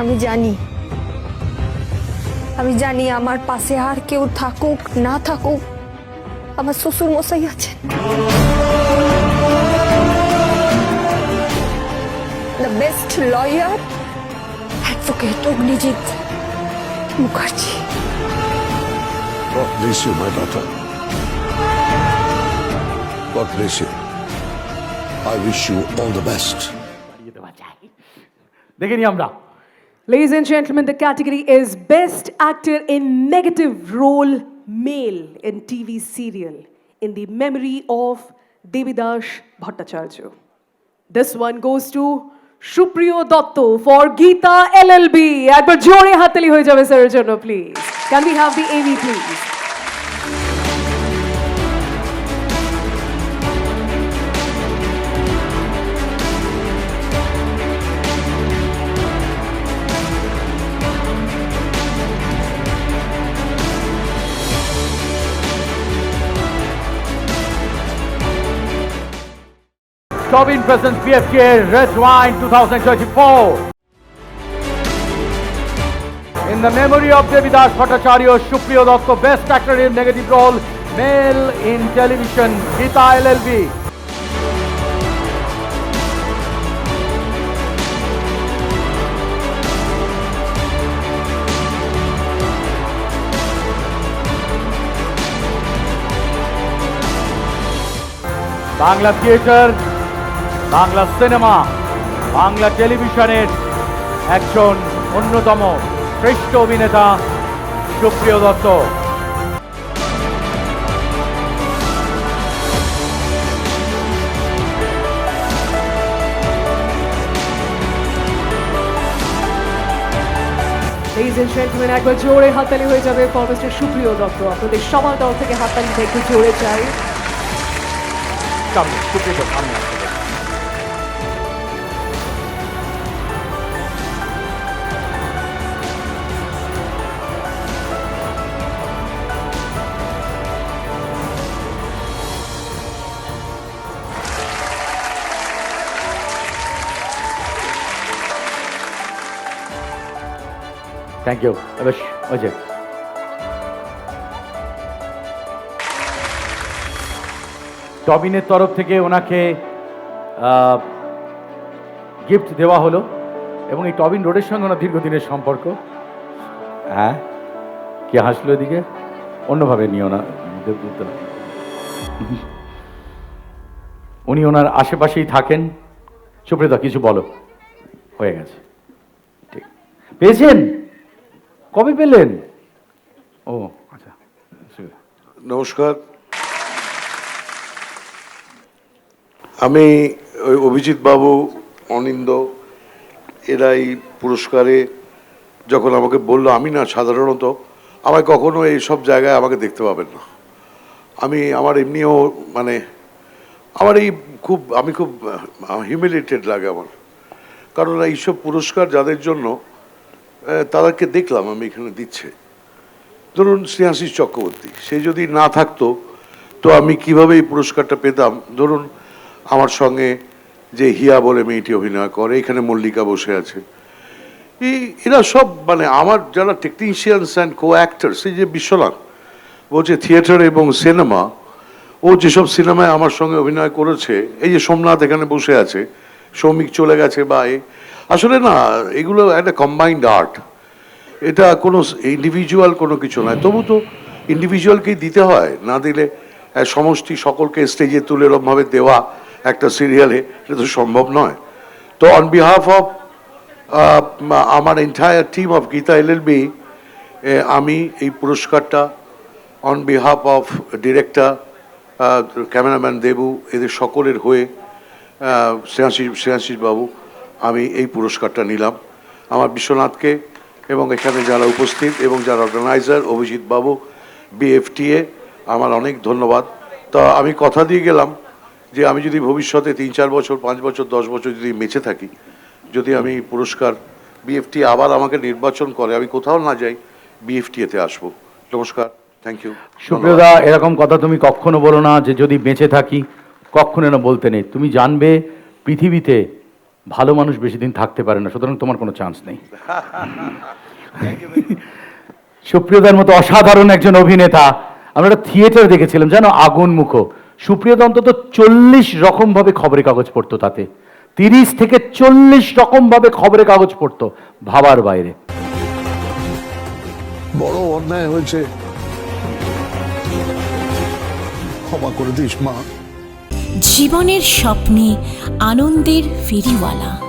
আমি জানি আমি জানি আমার পাশে আর কেউ থাকুক না থাকুক আমার শ্বশুর মশাই আছেন the best lawyer advocate Agnijit Mukherjee God bless you, my daughter. God bless you. I wish you all the best. বাড়িয়ে দেওয়া যায় দেখে নি আমরা Ladies and gentlemen, the category is Best Actor in Negative Role Male in TV Serial in the memory of Devidash Bhattacharya. This one goes to Shupriyo Dotto for Geeta LLB. একবার জোরে হাততালি হয়ে যাবে স্যারের জন্য please can we have the AV please Tobin presents BFK Red Wine 2024. In the memory of Devidas Bhattacharya, Shupriyo Dotto, Best Actor in Negative Role, Male in Television, Gita LLB. Bangla theatre Bangla cinema Bangla টেলিভিশনের একজন অন্যতম শ্রেষ্ঠ অভিনেতা সুপ্রিয় Dutta Ladies and gentlemen, একবার জোরে হাততালি হয়ে যাবে ফর মিস্টার সুপ্রিয় দত্ত আপনাদের সবার দল থেকে হাততালিটা একটু জোরে চাই। সামনে সুপ্রিয় দত্ত, থ্যাংক ইউ এবার অজয় টবিনের তরফ থেকে ওনাকে গিফট দেওয়া হলো এবং এই টবিন রোডের সঙ্গে ওনার দীর্ঘদিনের সম্পর্ক। হ্যাঁ? কে হাসলো এদিকে? অন্যভাবে নিও না। উনি ওনার আশেপাশেই থাকেন। সুপ্রিয়তা, কিছু বলো। হয়ে গেছে। ঠিক। পেয়েছেন? কবে পেলেন? ও আচ্ছা নমস্কার। আমি ওই অভিজিৎ বাবু, অনিন্দ এরা এই পুরস্কারে যখন আমাকে বলল, আমি না, সাধারণত আমায় কখনো এই সব জায়গায় আমাকে দেখতে পাবেন না। আমি, আমার এমনিও মানে আমার এই খুব, আমি খুব হিউমিলেটেড লাগে আমার। কারণ এইসব পুরস্কার যাদের জন্য তাদেরকে দেখলাম, আমি এখানে দিচ্ছে। ধরুন স্নেহাশিস চক্রবর্তী, সে যদি না থাকতো, তো আমি কীভাবে এই পুরস্কারটা পেতাম? ধরুন আমার সঙ্গে যে হিয়া বলে মেয়েটি অভিনয় করে, এখানে মল্লিকা বসে আছে। এই, এরা সব মানে আমার যারা টেকনিশিয়ানস অ্যান্ড কো অ্যাক্টার্স এই যে বিশ্বনাথ বলছে থিয়েটার এবং সিনেমা ও যেসব সিনেমায় আমার সঙ্গে অভিনয় করেছে, এই যে সোমনাথ এখানে বসে আছে, সৌমিক চলে গেছে বা এ আসলে না, এগুলো একটা কম্বাইন্ড আর্ট এটা কোনো ইন্ডিভিজুয়াল কোনো কিছু নয়। তবু তো ইন্ডিভিজুয়ালকেই দিতে হয়, না দিলে সমষ্টি সকলকে স্টেজে তুলে এরমভাবে দেওয়া একটা সিরিয়ালে এটা তো সম্ভব নয়। তো অন বিহাফ অফ আমার entire team of Geeta LLB আমি এই পুরস্কারটা on behalf of director cameraman Debu, এদের সকলের হয়ে শ্রেয়াশিস শ্রেয়াশিস বাবু আমি এই পুরস্কারটা নিলাম। আমার বিশ্বনাথকে এবং এখানে যারা উপস্থিত এবং যারা অর্গানাইজার অভিজিৎ বাবু বিএফটিএ আমার অনেক ধন্যবাদ। তা আমি কথা দিয়ে গেলাম যে আমি যদি ভবিষ্যতে তিন, চার বছর, পাঁচ বছর, দশ বছর যদি বেঁচে থাকি, যদি আমি পুরস্কার বিএফটি আবার আমাকে নির্বাচন করে, আমি কোথাও না যাই বিএফটিএতে আসব। নমস্কার থ্যাংক ইউ সুপ্রিয়দা এরকম কথা তুমি কখনো বলো না যে যদি বেঁচে থাকি, কখনো না বলতে নেই। তুমি জানবে পৃথিবীতে ভালো মানুষ বেশি দিন থাকতে পারে না, সুতরাং তোমার কোনো চান্স নেই। সুপ্রিয়দার মতো অসাধারণ একজন অভিনেতা, আমরা একটা থিয়েটার দেখেছিলাম, জানো, আগুন মুখো। সুপ্রিয়দা অন্তত চল্লিশ রকম ভাবে খবরের কাগজ পড়তো তাতে। তিরিশ থেকে চল্লিশ রকম ভাবে খবরের কাগজ পড়তো, ভাবার বাইরে। বড় অন্যায় হয়েছে। ক্ষমা করে দিস, মা। জীবনের স্বপ্নে আনন্দের ফেরিওয়ালা।